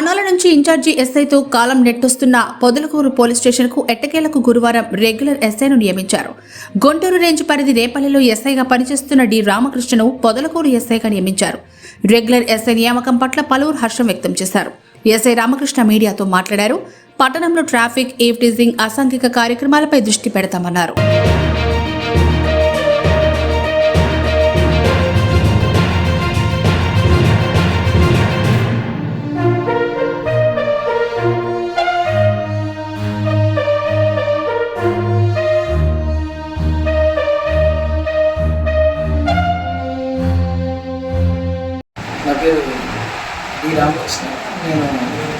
నుంచి ఇన్ఛార్జి ఎస్ఐతో కాలం నెట్టొస్తున్న పొదలకూరు పోలీస్ స్టేషన్కు ఎట్టకేలకు గురువారం రెగ్యులర్ ఎస్ఐను నియమించారు. గుంటూరు రేంజ్ పరిధి రేపల్లిలో ఎస్ఐగా పనిచేస్తున్న డి రామకృష్ణను పొదలకూరు ఎస్ఐగా నియమించారు. రెగ్యులర్ ఎస్ఐ నియామకం పట్ల పలువురు హర్షం వ్యక్తం చేశారు. ఎస్ఐ రామకృష్ణ మీడియాతో మాట్లాడారు. పట్టణంలో ట్రాఫిక్ ఈవ్టీజింగ్ అసాంఘిక కార్యక్రమాలపై దృష్టి పెడతామన్నారు. రామకృష్ణ నేను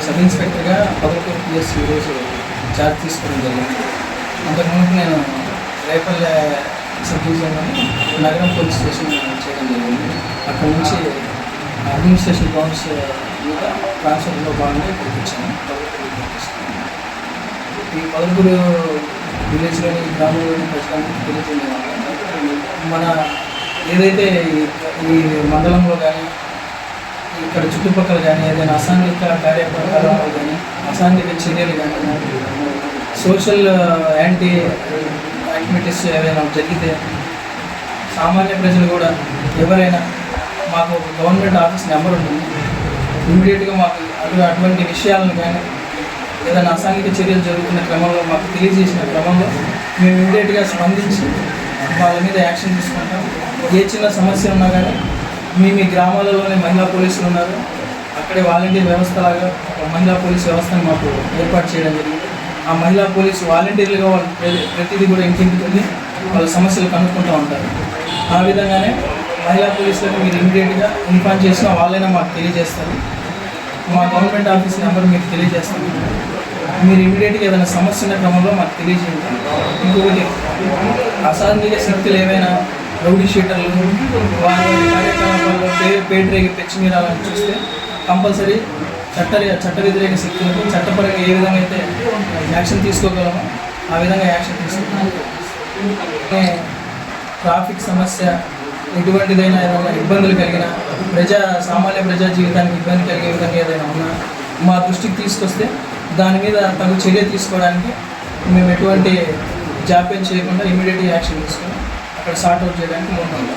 సబ్ ఇన్స్పెక్టర్గా పదకొండు పిఎస్ ఈరోజు చార్జ్ తీసుకోవడం జరిగింది. అంతకుముందు నేను రేపల్లె సబ్ డివిజన్లోని నగరం పోలీస్ స్టేషన్ చేయడం జరిగింది. అక్కడ నుంచి అడ్మినిస్ట్రేషన్ గ్రౌండ్స్ మీద ట్రాన్స్ఫర్లో భాగంగా ఇక్కడికి వచ్చాను. ఈ పదకొండు విలేజ్లోని గ్రామంలోని ప్రజలందరికీ తెలియజేయడం మన ఏదైతే ఈ మండలంలో కానీ ఇక్కడ చుట్టుపక్కల కానీ ఏదైనా అసాంఘిక కార్యకలాపాలు కానీ అసాంఘిక చర్యలు కానీ సోషల్ యాంటీ యాక్టివిటీస్ ఏవైనా జరిగితే సామాన్య ప్రజలు కూడా ఎవరైనా మాకు గవర్నమెంట్ ఆఫీస్ నెంబర్ ఉంటుంది. ఇమీడియట్గా మాకు అటు అటువంటి విషయాలను కానీ ఏదైనా అసాంఘిక చర్యలు జరుగుతున్న క్రమంలో మాకు తెలియజేసిన క్రమంలో మేము ఇమీడియట్గా స్పందించి వాళ్ళ మీద యాక్షన్ తీసుకుంటాం. ఏ చిన్న సమస్య ఉన్నా కానీ మీ మీ గ్రామాలలోనే మహిళా పోలీసులు ఉన్నారు. అక్కడే వాలంటీర్ వ్యవస్థ లాగా ఒక మహిళా పోలీస్ వ్యవస్థను మాకు ఏర్పాటు చేయడం జరిగింది. ఆ మహిళా పోలీసు వాలంటీర్లుగా వాళ్ళు ప్రతిదీ కూడా ఇంటింటికి వెళ్ళి వాళ్ళ సమస్యలు కనుక్కుంటూ ఉంటారు. ఆ విధంగానే మహిళా పోలీసులకు మీరు ఇమీడియట్గా ఇన్ఫార్మ్ చేసిన వాళ్ళైనా మాకు తెలియజేస్తారు. మా గవర్నమెంట్ ఆఫీస్ నెంబర్ మీకు తెలియజేస్తాను మీరు ఇమీడియట్గా ఏదైనా సమస్య ఉన్న క్రమంలో మాకు తెలియజేయండి. ఇంకొకటి అసాంఘిక శక్తులు ఏవైనా రౌడీ షీటర్లు వారి కార్యకలాపాల్లో పేరు మీరాలని చూస్తే కంపల్సరీ చట్ట చట్ట వ్యతిరేక శక్తులకు చట్టపరంగా ఏ విధంగా అయితే యాక్షన్ తీసుకోగలమో ఆ విధంగా యాక్షన్ తీసుకుంటాం ట్రాఫిక్ సమస్య ఎటువంటిదైనా ఏదైనా ఇబ్బందులు కలిగిన ప్రజా సామాన్య ప్రజా జీవితానికి ఇబ్బంది కలిగే విధంగా ఏదైనా ఉన్నా మా దృష్టికి తీసుకొస్తే దాని మీద తగు చర్య తీసుకోవడానికి మేము ఎటువంటి జాప్యం చేయకుండా ఇమీడియట్ యాక్షన్ తీసుకున్నాం అక్కడ సార్ట్ అవుట్ చేయడానికి వందలు